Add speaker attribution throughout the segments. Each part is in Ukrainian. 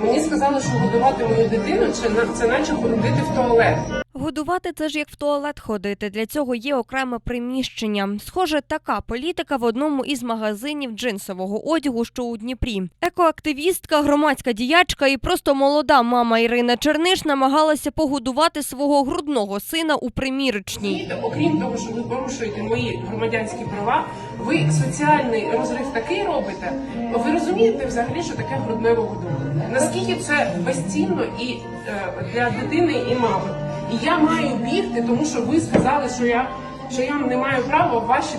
Speaker 1: Мені сказали, що годувати мою дитину це, на- це наче ходити в туалет.
Speaker 2: Годувати це ж як в туалет ходити. Для цього є окреме приміщення. Схоже, така політика в одному із магазинів джинсового одягу, що у Дніпрі. Екоактивістка, громадська діячка і просто молода мама Ірина Черниш намагалася погодувати свого грудного сина у примірочній.
Speaker 1: Окрім того, що ви порушуєте мої громадянські права, ви соціальний розрив такий робите. Ви розумієте взагалі, що таке грудне вигодовування? Наскільки це безцінно і е, для дитини і мами? І я маю бігти, тому що ви сказали, що я що я не маю права ваші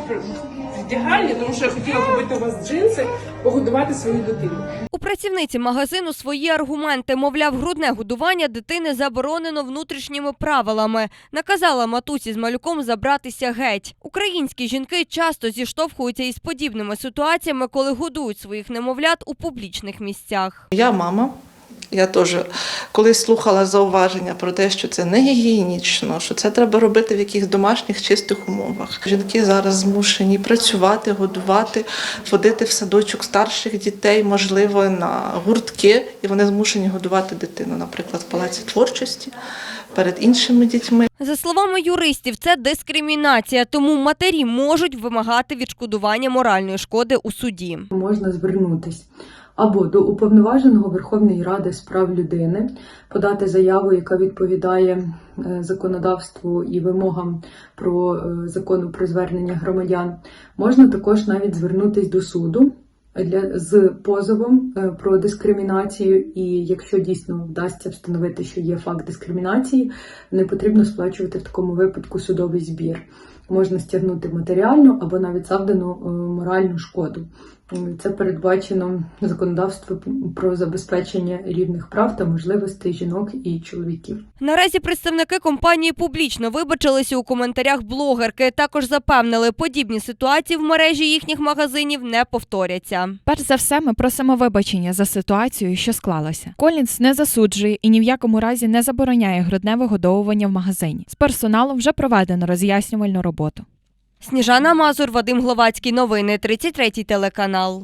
Speaker 1: вдягальні, тому що я хотіла купити у вас джинси, погодувати свою дитину.
Speaker 2: У працівниці магазину свої аргументи. Мовляв, грудне годування дитини заборонено внутрішніми правилами. Наказала матусі з малюком забратися геть. Українські жінки часто зіштовхуються із подібними ситуаціями, коли годують своїх немовлят у публічних місцях.
Speaker 3: Я мама. Я теж колись слухала зауваження про те, що це не гігієнічно, що це треба робити в якихось домашніх чистих умовах. Жінки зараз змушені працювати, годувати, водити в садочок старших дітей, можливо, на гуртки, і вони змушені годувати дитину, наприклад, в палаці творчості перед іншими дітьми.
Speaker 2: За словами юристів, це дискримінація, тому матері можуть вимагати відшкодування моральної шкоди у суді.
Speaker 4: можна звернутись або до уповноваженого Верховної Ради з прав людини, подати заяву, яка відповідає е, законодавству і вимогам про е, закону про звернення громадян. Можна також навіть звернутись до суду. Для з позовом е, про дискримінацію, і якщо дійсно вдасться встановити, що є факт дискримінації, не потрібно сплачувати в такому випадку судовий збір. Можна стягнути матеріальну або навіть завдану моральну шкоду. Це передбачено законодавством про забезпечення рівних прав та можливостей жінок і чоловіків.
Speaker 2: Наразі представники компанії публічно вибачилися у коментарях блогерки. Також запевнили, подібні ситуації в мережі їхніх магазинів не повторяться.
Speaker 5: Перш за все, ми просимо вибачення за ситуацію, що склалася. Колінс не засуджує і ні в якому разі не забороняє грудне вигодовування в магазині. З персоналом вже проведено роз'яснювальну роботу.
Speaker 2: Сніжана Мазур, Вадим Гловацький. Новини 33 телеканал.